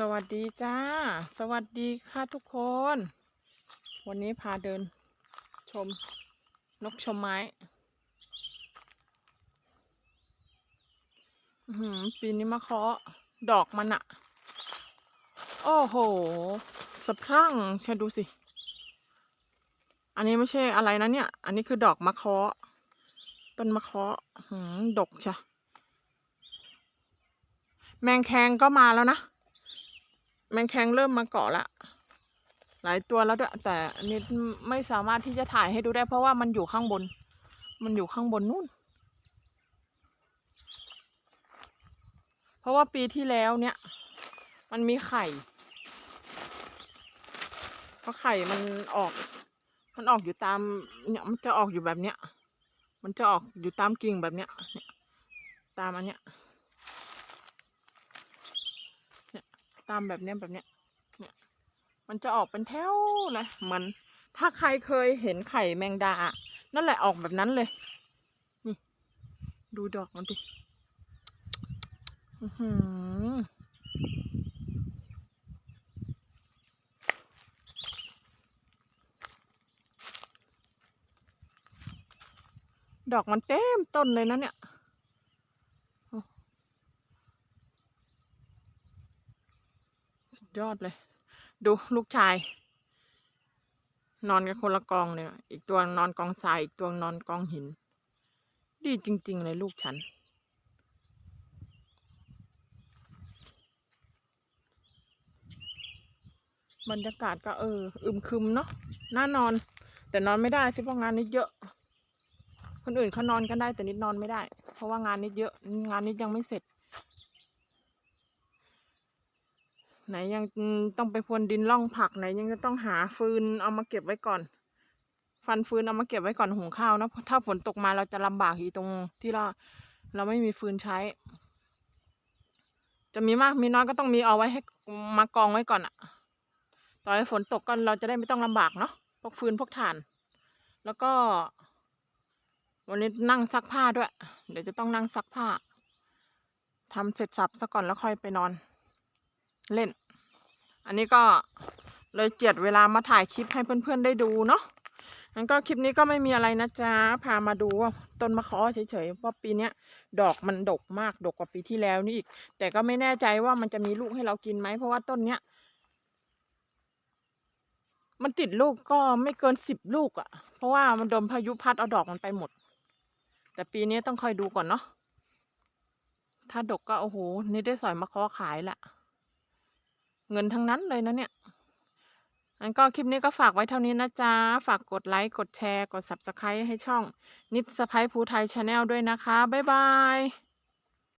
สวัสดีจ้า สวัสดีค่ะทุกคน วันนี้พาเดิน ชม นกชมไม้ ปีนี้มาเคาะดอกมันอะโอ้โห สะพรั่งเชญดูสิ อันนี้ไม่ใช่อะไรนะเนี่ย อันนี้คือดอกมะเคาะ ต้นมะเคาะหืมดกจ้ะแมงแคงก็มาแล้วนะ แมงแคงเริ่มมาเกาะละ หลายตัวแล้วด้วยแต่นนี้ไม่สามารถที่จะถ่ายให้ดูได้ เพราะว่ามันอยู่ข้างบน มันอยู่ข้างบนนู่น เพราะว่าปีที่แล้วเนี่ย มันมีไข่ เพราะไข่มันออก มันออกอยู่ตามเนี่ยมันจะออกอยู่แบบเนี้ย มันจะออกอยู่ตามกิ่งแบบเนี้ย ตามอันเนี้ย ตามแบบเนี้ยแบบเนี้ยเนี่ย มันจะออกเป็นแถวเลยเหมือนถ้าใครเคยเห็นไข่แมงดาอะนั่นแหละออกแบบนั้นเลย นี่ ดูดอกมันดิอือหือดอกมันเต็มต้นเลยนะเนี่ย สุดยอดเลย ดูลูกชาย นอนกันคนละกองเนี่ย อีกตัวนอนกองทราย อีกตัวนอนกองหิน ดีจริง ๆ เลยลูกฉัน บรรยากาศก็เออ อึมครึมเนาะน่านอน แต่นอนไม่ได้สิเพราะงานนิดเยอะ คนอื่นเขานอนกันได้แต่นิดนอนไม่ได้ เพราะว่างานนิดเยอะ งานนิดยังไม่เสร็จ ไหนยังต้องไปพรวนดินร่องผักไหนยังจะต้องหาฟืนเอามาเก็บไว้ก่อน ฟันฟืนเอามาเก็บไว้ก่อนหุงข้าวนะเพราะถ้าฝนตกมาเราจะลำบากอีตรงที่เราเราไม่มีฟืนใช้ จะมีมากมีน้อยก็ต้องมีเอาไว้ให้มากองไว้ก่อนอะต่อให้ฝนตกก็เราจะได้ไม่ต้องลำบากเนาะพวกฟืนพวกถ่าน แล้วก็ วันนี้นั่งซักผ้าด้วย เดี๋ยวจะต้องนั่งซักผ้าทำเสร็จสับซะก่อนแล้วค่อยไปนอน เล่น อันนี้ก็เลยเจียดเวลามาถ่ายคลิปให้เพื่อนๆได้ดูเนาะงั้นก็คลิปนี้ก็ไม่มีอะไรนะจ๊ะ พามาดูว่าต้นมะเขือเฉยๆว่าปีเนี้ยดอกมันดกมากดกกว่าปีที่แล้วนี่อีก แต่ก็ไม่แน่ใจว่ามันจะมีลูกให้เรากินไหมเพราะว่าต้นเนี้ย มันติดลูกก็ไม่เกินสิบลูกอะ่ะ เพราะว่ามันโดนพายุพัดเอาดอกมันไปหมด แต่ปีนี้ต้องคอยดูก่อนเนาะถ้าดกก็โอ้โหนี่ได้สอยมะเขือขายละ เงินทั้งนั้นเลยนะเนี่ยอันก็คลิปนี้ก็ฝากไว้เท่านี้นะจ๊ะ ฝากกดไลค์ กดแชร์ กด subscribe ให้ช่องนิดสะพ้ายภูไทยชาแนลด้วยนะคะ บ๊ายบาย